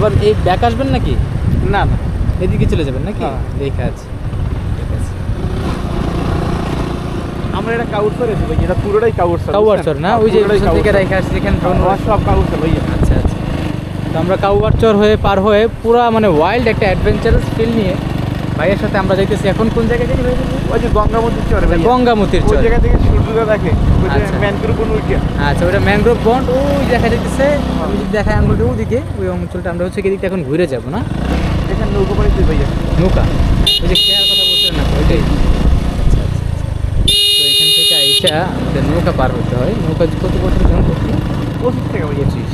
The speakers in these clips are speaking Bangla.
আবার এই ব্যাক আসবেন নাকি? না না। এদিকে চলে যাবেন নাকি? দেখা আছে। ঠিক আছে। আমরা এটা কাউট করে ভাই এটা পুরোটাই কাউরসর কাউয়ারচর না? ওই যে থেকে রেখা আসছে যেখানে সব কাউরসর ভাইয়া আচ্ছা আচ্ছা। তো আমরা কাউয়ারচর হয়ে পার হয়ে পুরো মানে ওয়াইল্ড একটা অ্যাডভেঞ্চারাস ফিল নিয়ে ভাইয়ের সাথে আমরা যাইতেছি এখন কোন জায়গায় যাই ওই যে গঙ্গামতির চরে ভাইয়া। গঙ্গামতির ওই চর। জায়গা থেকে দেখে। যে আচ্ছা। ম্যানগ্রোভ কোন উইকে আচ্ছা ওটা ম্যানগ্রোভ ওই দেখা যাইতেছে। আমি যদি দেখাই আঙ্গুলটা ওদিকে ওই অঞ্চলটা আমরা হচ্ছে এদিকে এখন ঘুরে যাব না? এখানে নৌকো পানিতে ভাইয়া। নৌকা? ওই যে খেয়ার কথা বলছিলেন না ওইটাই। আচ্ছা আচ্ছা তো এখান থেকে আইসা আমাদের নৌকা পার হতে হয়। নৌকা কত বছর করছি পঁচিশ টাকা পঁচিশ।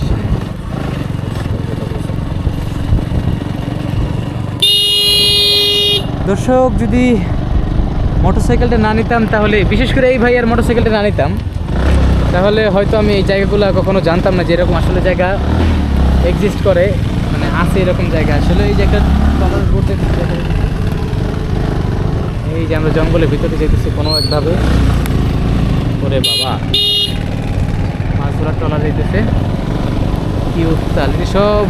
দর্শক, যদি মোটরসাইকেলটা না নিতাম, তাহলে বিশেষ করে এই ভাইয়ার মোটরসাইকেলটা না নিতাম, তাহলে হয়তো আমি এই জায়গাগুলো কখনো জানতাম না যে এরকম আসলে জায়গা এক্সিস্ট করে মানে আছে এরকম জায়গা। আসলে এই জায়গা কমার করতে এই যে আমরা জঙ্গলের ভিতরে যেতেছি কোনো একভাবে। ওরে বাবা, মাছ ধরার ট্রলার যেতেছে। কি উত্তাল সব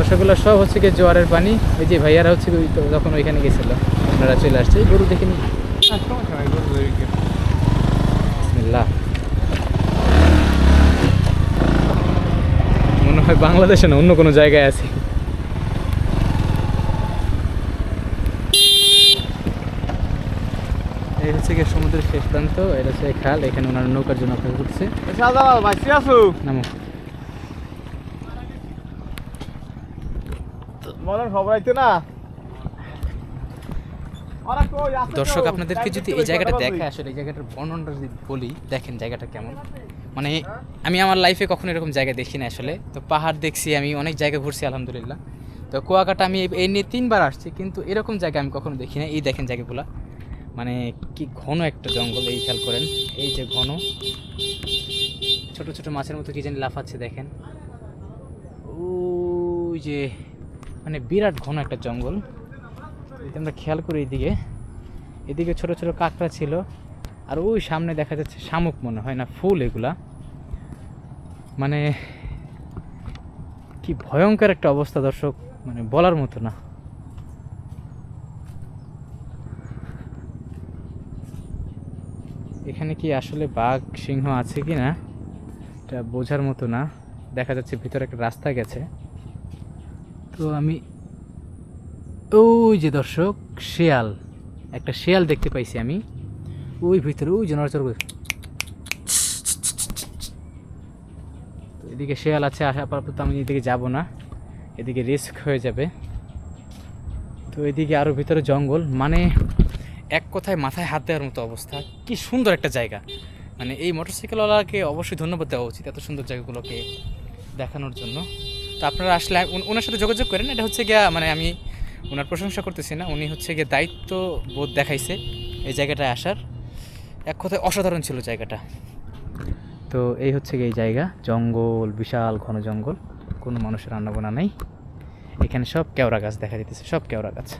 দর্শকগুলো সব হচ্ছে কি জোয়ারের পানি। এই যে ভাইয়ারা হচ্ছে ওই যখন ওইখানে গেছিল ওনারা চলে আসছে। গরু দেখে নি আর সমস্যা নাই গরু উইকে বিসমিল্লাহ। মনে হয় বাংলাদেশে না অন্য কোনো জায়গায় আছে। এই হচ্ছে কি সমুদ্রের শেষ প্রান্ত এটা হচ্ছে খাল এখানে ওনার নৌকার জন্য অপেক্ষা করছে নামো। মনে না? দর্শক আপনাদেরকে যদি এই জায়গাটা দেখে আসলে এই জায়গাটার বর্ণনাটা যদি বলি দেখেন জায়গাটা কেমন। মানে আমি আমার লাইফে কখনো এরকম জায়গা দেখি না আসলে। তো পাহাড় দেখছি আমি অনেক জায়গা ঘুরছি আলহামদুলিল্লাহ। তো কুয়াকাটা আমি এই নিয়ে তিনবার আসছি কিন্তু এরকম জায়গা আমি কখনো দেখি না এই দেখেন জায়গাগুলো। মানে কি ঘন একটা জঙ্গল এই খেয়াল করেন। এই যে ঘন। ছোট ছোট মাছের মতো কি জানি লাফাচ্ছে দেখেন। ওই যে মানে বিরাট ঘন একটা জঙ্গল। আমরা খেয়াল করি এদিকে এদিকে ছোট ছোট কাঁকড়া ছিল, আর ওই সামনে দেখা যাচ্ছে শামুক মনে হয় না, ফুল এগুলা। মানে কি ভয়ঙ্কর একটা অবস্থা দর্শক মানে বলার মতো না। এখানে কি আসলে বাঘ, সিংহ আছে কি না এটা বোঝার মতো না। দেখা যাচ্ছে ভিতরে একটা রাস্তা গেছে। তো আমি ওই যে দর্শক, শেয়াল। একটা শেয়াল দেখতে পাইছি আমি। ওই ভিতরে, ওই যে তো এদিকে শেয়াল আছে আসা আপাতত আমি এদিকে যাব না। এদিকে রিস্ক হয়ে যাবে। তো এদিকে আরও ভিতরে জঙ্গল। মানে এক কথায় মাথায় হাত দেওয়ার মতো অবস্থা। কি সুন্দর একটা জায়গা। মানে এই মোটরসাইকেলওয়ালাকে অবশ্যই ধন্যবাদ দেওয়া উচিত, এত সুন্দর জায়গাগুলোকে দেখানোর জন্য। তো আপনারা আসলে ওনার সাথে যোগাযোগ করেন, এটা হচ্ছে গিয়া মানে আমি ওনার প্রশংসা করতেছি না, উনি হচ্ছে গিয়ে দায়িত্ব বোধ দেখাইছে এই জায়গাটায় আসার। এক কথায় অসাধারণ ছিল জায়গাটা। তো এই হচ্ছে গিয়ে এই জায়গা, জঙ্গল, বিশাল ঘন জঙ্গল, কোনো মানুষের আনাগোনা নেই। এখানে সব কেওড়া গাছ দেখা যেতেছে সব কেওড়া গাছ।